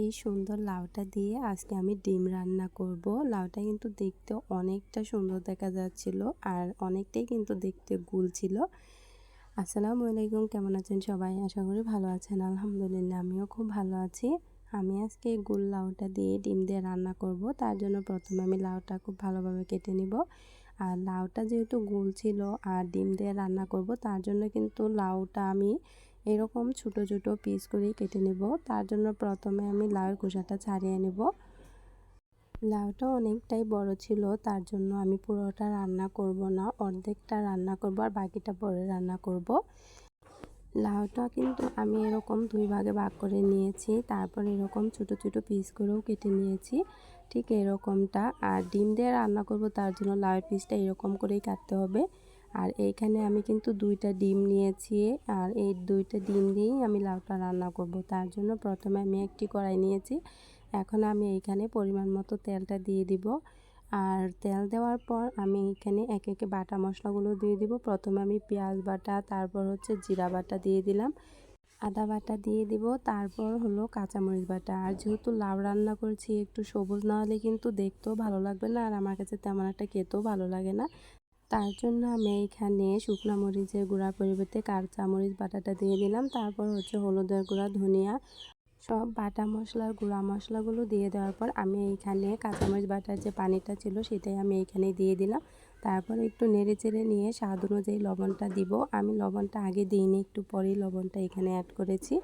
এই সুন্দর লাউটা দিয়ে আজকে আমি ডিম রান্না করব। লাউটা কিন্তু দেখতে অনেকটা সুন্দর দেখা যাচ্ছিল আর অনেকটাই কিন্তু দেখতে গুল ছিল। আসসালামু আলাইকুম, কেমন আছেন সবাই? আশা করি ভালো আছেন, আলহামদুলিল্লাহ আমিও খুব ভালো আছি। আমি আজকে গুল লাউটা দিয়ে ডিম দিয়ে রান্না করব, তার জন্য প্রথমে আমি লাউটা খুব ভালোভাবে কেটে নিব। আর লাউটা যেহেতু গুল ছিল আর ডিম দিয়ে রান্না করব, তার জন্য কিন্তু লাউটা আমি এরকম ছোট ছোট পিস করে কেটে নেব। তার জন্য প্রথমে আমি লাউয়ের খোসাটা ছাড়িয়ে নেব। লাউটা অনেকটাই বড় ছিল, তার জন্য আমি পুরোটা রান্না করব না। অর্ধেকটা রান্না করব আর বাকিটা পরে রান্না করব। লাউটা কিন্তু আমি এরকম দুই ভাগে ভাগ করে নিয়েছি। তারপর এরকম ছোট ছোট পিস করেও কেটে নিয়েছি। ঠিক এরকমটা। আর ডিম দিয়ে রান্না করব, তার জন্য লাউয়ের পিসটা এরকম করেই কাটতে হবে। আর এইখানে আমি কিন্তু দুইটা ডিম নিয়েছি আর এই দুইটা ডিম দিয়েই আমি লাউটা রান্না করব। তার জন্য প্রথমে আমি একটি কড়াই নিয়েছি। এখন আমি এইখানে পরিমাণ মতো তেলটা দিয়ে দিব। আর তেল দেওয়ার পর আমি এখানে এক একে বাটা মশলাগুলো দিয়ে দিব। প্রথমে আমি পেঁয়াজ বাটা, তারপর হচ্ছে জিরা বাটা দিয়ে দিলাম। আদা বাটা দিয়ে দিব, তারপর হলো কাঁচামরিচ বাটা। আর যেহেতু লাউ রান্না করছি, একটু সবুজ না হলে কিন্তু দেখতেও ভালো লাগবে না। আর আমার কাছে তেমন একটা খেতেও ভালো লাগে না। তার জন্য আমি এইখানে শুকনো মরিচের গুঁড়া পরিবর্তে কাঁচা মরিচ, বাটাটা দিয়ে দিলাম। তারপর হচ্ছে হলুদের গুঁড়া, ধনিয়া, সব বাটা মশলার গুঁড়া মশলাগুলো দিয়ে দেওয়ার পর আমি এইখানে কাঁচামরিচ বাটার যে পানিটা ছিল সেটাই আমি এইখানে দিয়ে দিলাম। তারপর একটু নেড়ে চেড়ে নিয়ে স্বাদ অনুযায়ী লবণটা দিব। আমি লবণটা আগে দিইনি, একটু পরেই লবণটা এখানে অ্যাড করেছি।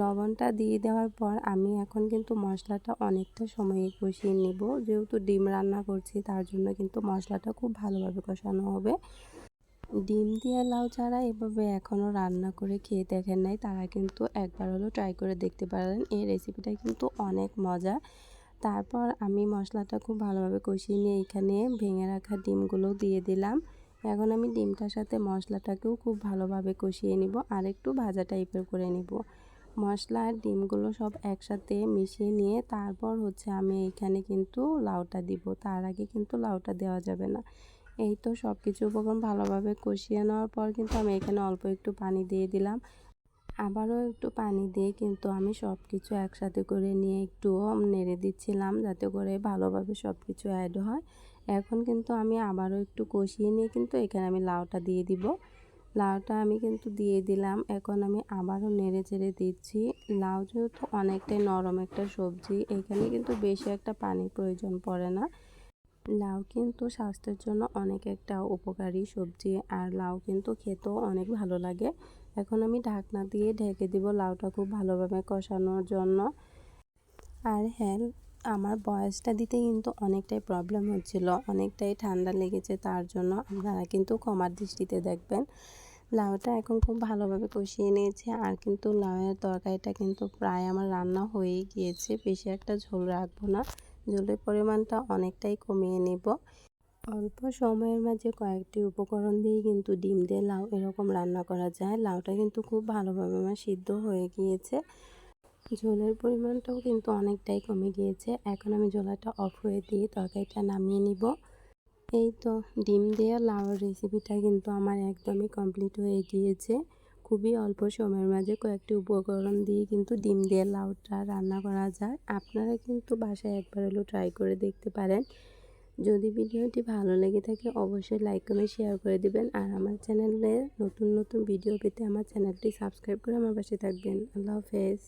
লবণটা দিয়ে দেওয়ার পর আমি এখন কিন্তু মশলাটা অনেকটা সময়ে কষিয়ে নেব। যেহেতু ডিম রান্না করছি, তার জন্য কিন্তু মশলাটা খুব ভালোভাবে কষানো হবে। ডিম দিয়ে লাউ ছাড়া এভাবে এখনও রান্না করে খেয়ে দেখেন নাই, তারা কিন্তু একবার হলেও ট্রাই করে দেখতে পারেন। এই রেসিপিটা কিন্তু অনেক মজা। তারপর আমি মশলাটা খুব ভালোভাবে কষিয়ে নিয়ে এখানে ভেঙে রাখা ডিমগুলো দিয়ে দিলাম। এখন আমি ডিমটার সাথে মশলাটাকেও খুব ভালোভাবে কষিয়ে নিব আর একটু ভাজা টাইপের করে নিব। মশলা আর ডিমগুলো সব একসাথে মিশিয়ে নিয়ে তারপর হচ্ছে আমি এখানে কিন্তু লাউটা দিব। তার আগে কিন্তু লাউটা দেওয়া যাবে না। এই তো সব কিছু উপকরণ ভালোভাবে কষিয়ে নেওয়ার পর কিন্তু আমি এখানে অল্প একটু পানি দিয়ে দিলাম। আবারও একটু পানি দিয়ে কিন্তু আমি সব কিছু একসাথে করে নিয়ে একটু নেড়ে দিচ্ছিলাম যাতে করে ভালোভাবে সব কিছু অ্যাড হয়। এখন কিন্তু আমি আবারও একটু কষিয়ে নিয়ে কিন্তু এখানে আমি লাউটা দিয়ে দিব। লাউটা আমি কিন্তু দিয়ে দিলাম। এখন আমি আবারও নেড়ে চেড়ে দিচ্ছি। লাউ যেহেতু অনেকটাই নরম একটা সবজি, এখানে কিন্তু বেশি একটা পানির প্রয়োজন পড়ে না। লাউ কিন্তু স্বাস্থ্যের জন্য অনেক একটা উপকারী সবজি, আর লাউ কিন্তু খেতেও অনেক ভালো লাগে। এখন আমি ঢাকনা দিয়ে ঢেকে দিব লাউটা খুব ভালোভাবে কষানোর জন্য। আর হ্যাঁ আমার বয়সটা দিতে কিন্তু অনেকটাই প্রবলেম হচ্ছিল, অনেকটাই ঠান্ডা লেগেছে, তার জন্য আপনারা কিন্তু কমার দৃষ্টিতে দেখবেন। লাউটা এখন খুব ভালোভাবে কষিয়ে নিয়েছি। আর কিন্তু লাউয়ের তরকারিটা কিন্তু প্রায় আমার রান্না হয়েই গিয়েছে। বেশি একটা ঝোল রাখব না। ঝোলের পরিমাণটা অনেকটাই কমিয়ে নেব। অল্প সময়ের মাঝে কয়েকটি উপকরণ দিয়ে কিন্তু ডিম দিয়ে লাউ এরকম রান্না করা যায়। লাউটা কিন্তু খুব ভালোভাবে আমার সিদ্ধ হয়ে গিয়েছে। ঝোলের পরিমাণটাও কিন্তু অনেকটাই কমে গিয়েছে। এখন আমি ঝোলাটা অফ হয়ে দিয়ে তরকারিটা নামিয়ে নিব। এই তো ডিম দিয়ে লাউর রেসিপিটা কিন্তু আমার একদমই কমপ্লিট হয়ে গিয়েছে। খুবই অল্প সময়ের মাঝে কয়েকটি উপকরণ দিয়ে কিন্তু ডিম দিয়ে লাউটা রান্না করা যায়। আপনারা কিন্তু বাসায় একবার হলেও ট্রাই করে দেখতে পারেন। যদি ভিডিওটি ভালো লেগে থাকে অবশ্যই লাইক কমেন্ট শেয়ার করে দিবেন। আর আমার চ্যানেলে নতুন নতুন ভিডিও পেতে আমার চ্যানেলটি সাবস্ক্রাইব করে আমার পাশে থাকবেন। আল্লাহ হাফেজ।